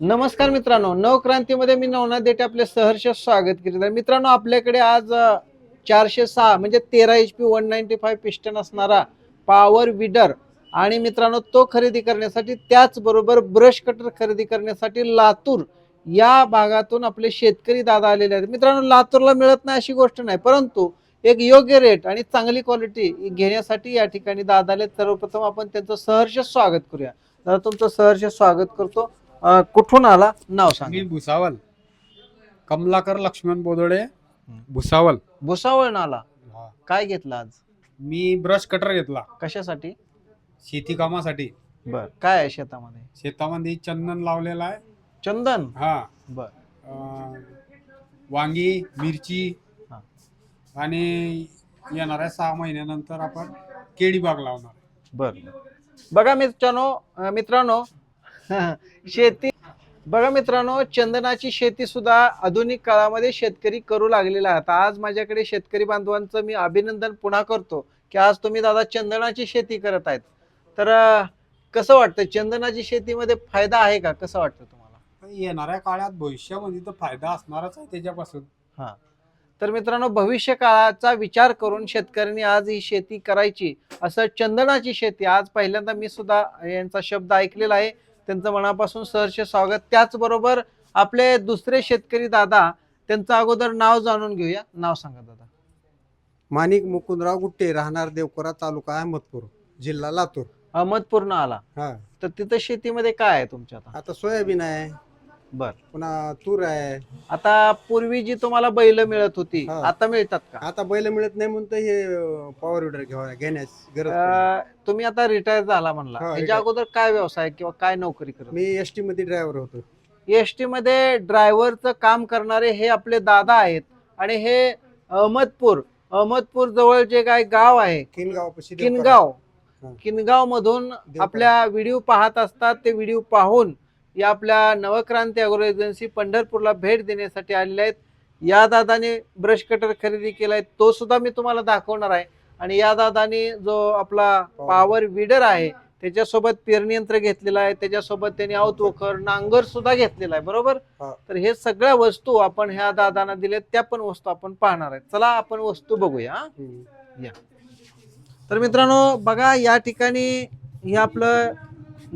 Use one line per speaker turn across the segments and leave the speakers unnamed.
नमस्कार मित्रांनो नवक्रांतीमध्ये मी नवनाथ देठे आपले सहर्ष स्वागत करीत आहे. मित्रांनो आपल्याकडे आज चारशे सहा म्हणजे तेरा H P one ninety five piston असणारा पॉवर विडर आणि मित्रांनो तो खरेदी करण्यासाठी त्याचबरोबर ब्रश कटर खरेदी करण्यासाठी लातूर या भागातून आपले शेतकरी दादा आलेले आहेत. मित्रांनो लातूरला मिळत नाही अशी गोष्ट नाही परंतु एक योग्य रेट आणि चांगली क्वालिटी घेण्यासाठी या ठिकाणी दादा आले सर्वप्रथम आपण त्यांचं सहर्ष स्वागत करूया. दादा तुमचं सहर्ष स्वागत करतो. अ, कुठून आला? नाव
मी
सांग
भुसावल. कमलाकर लक्ष्मण बोदोडे भुसावल.
भुसावळ आला काय घेतलं आज?
मी ब्रश कटर घेतला.
कशासाठी?
शेती कामासाठी.
बर. काय आहे शेतामध्ये?
शेतामध्ये चंदन लावलेला आहे.
चंदन?
हा.
बर.
अं, वांगी मिरची
हा.
आणि येणाऱ्या सहा महिन्यानंतर आपण केळी बाग लावणार आहे.
बर. बघा मित्रांनो अ, मित्रांनो शेती बघा मित्रांनो चंदनाची शेती सुद्धा आधुनिक काळामध्ये शेतकरी करू लागलेला आहे. आता आज माझ्याकडे शेतकरी बांधवांचं मी अभिनंदन पुन्हा करतो की आज तुम्ही दादा चंदनाची शेती करत आहेत. तर कसं वाटतं चंदनाची शेतीमध्ये फायदा आहे का? कसं वाटतं तुम्हाला?
येणाऱ्या काळात भविष्यामध्ये तर फायदा असणारच आहे त्याच्यापासून.
तर मित्रांनो भविष्य काळाचा विचार करून शेतकऱ्यांनी आज ही शेती करायची असं चंदनाची शेती. आज पहिल्यांदा मी सुद्धा यांचा शब्द ऐकलेला आहे. त्यांचं मनापासून सहर्ष स्वागत. त्याचबरोबर आपले दुसरे शेतकरी दादा त्यांचं अगोदर नाव जाणून घेऊया. नाव सांगा दादा.
माणिक मुकुंदराव गुट्टे राहणार देवकोरा तालुका अहमदपूर जिल्हा लातूर.
अहमदपूरनं आला.
हा.
तर तिथं शेतीमध्ये काय आहे तुमच्या आता?
आता सोयाबीन आहे
बर
पुन्हा तूर आहे
आता पूर्वी जी तुम्हाला बैल मिळत होती
हा.
आता मिळतात का
आता बैल मिळत नाही म्हणून तर हे पॉवर विडर घेवा घेण्यास गरज पडली.
अं, तुम्ही आता रिटायर झाला म्हणला
हा, retire.
अगोदर काय व्यवसाय किंवा काय नोकरी करत
मी एस टी मध्ये ड्रायव्हर होतो
एस टी मध्ये ड्रायव्हरचं काम करणारे हे आपले दादा आहेत आणि हे अहमदपूर अहमदपूर जवळ जे काय गाव आहे
किनगाव.
किनगाव
हा.
किनगाव मधून आपल्या व्हिडिओ पाहत असतात ते व्हिडिओ पाहून या आपल्या नवक्रांती अग्रो एजन्सी पंढरपूरला भेट देण्यासाठी आलेले आहेत या दादाने ब्रश कटर खरेदी केलाय तो सुद्धा मी तुम्हाला दाखवणार आहे आणि या दादाने जो आपला. पॉवर विडर आहे त्याच्यासोबत पेरणी यंत्र घेतलेलं आहे त्याच्यासोबत त्यांनी आऊत वखर नांगर सुद्धा घेतलेला आहे बरोबर. तर हे सगळ्या वस्तू आपण ह्या दादांना दिल्या त्या पण वस्तू आपण पाहणार आहे चला आपण वस्तू बघूया?
हम्म.
तर मित्रांनो बघा या ठिकाणी हे आपलं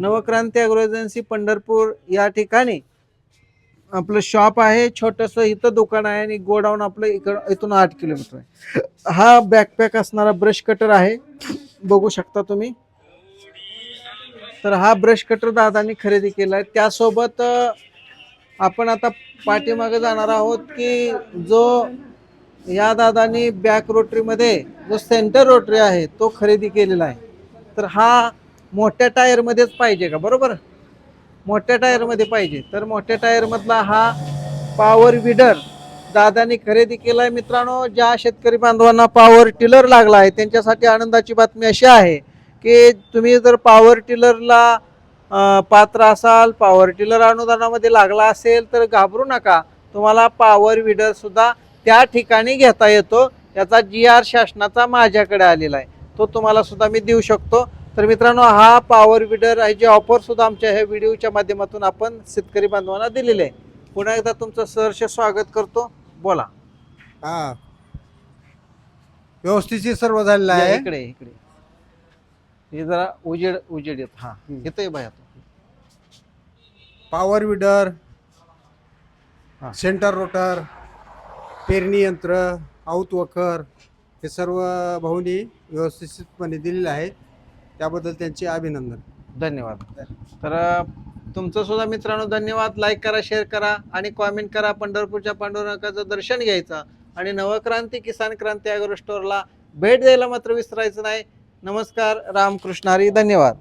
नवक्रांती अग्रो एजन्सी पंढरपूर या ठिकाणी आपलं शॉप आहे. छोटंसं इथं दुकान आहे आणि गोडाऊन आपलं इकडं इथून आठ किलोमीटर आहे. हा बॅकपॅक असणारा ब्रश कटर आहे. बघू शकता तुम्ही. तर हा ब्रश कटर दादानी खरेदी केला आहे. त्यासोबत आपण आता पाठीमागे जाणार आहोत की जो या दादानी बॅक रोटरीमध्ये जो सेंटर रोटरी आहे तो खरेदी केलेला आहे. तर हा मोठ्या टायरमध्येच पाहिजे का? बरोबर? मोठ्या टायरमध्ये पाहिजे. तर मोठ्या टायरमधला हा पॉवर विडर दादानी खरेदी केलाय मित्रांनो ज्या शेतकरी बांधवांना पॉवर टिलर लागला आहे त्यांच्यासाठी आनंदाची बातमी अशी आहे की तुम्ही जर पॉवर टिलरला पात्र असाल पॉवर टिलर अनुदानामध्ये लागला असेल तर घाबरू नका. तुम्हाला पॉवर विडर सुद्धा त्या ठिकाणी घेता येतो. याचा जी आर शासनाचा माझ्याकडे आलेला आहे. तो तुम्हाला सुद्धा मी देऊ शकतो. तर मित्रांनो हा पॉवर विडर आहे जे ऑफर सुद्धा आमच्या ह्या व्हिडिओच्या माध्यमातून आपण शेतकरी बांधवांना दिलेले आहे. पुन्हा एकदा तुमचं सहर्ष स्वागत करतो. बोला.
हा. व्यवस्थित सर्व झालेलं
या
आहे.
इकडे इकडे. हे जरा उजेड उजेड येत. हा.
हम्म.
येतोय बाया
पॉवर विडर
हा.
सेंटर रोटर पेरणी यंत्र आऊत वखर हे सर्व भाऊनी व्यवस्थितपणे दिलेले आहे. त्याबद्दल त्यांचे अभिनंदन.
धन्यवाद. तर तुमचं सुद्धा मित्रांनो धन्यवाद. लाईक करा शेअर करा आणि कॉमेंट करा. पंढरपूरच्या पांडुरंगाचं दर्शन घ्यायचं. आणि नवक्रांती किसान क्रांती अॅग्रो स्टोअरला भेट द्यायला मात्र विसरायचं नाही. नमस्कार. रामकृष्णारी धन्यवाद.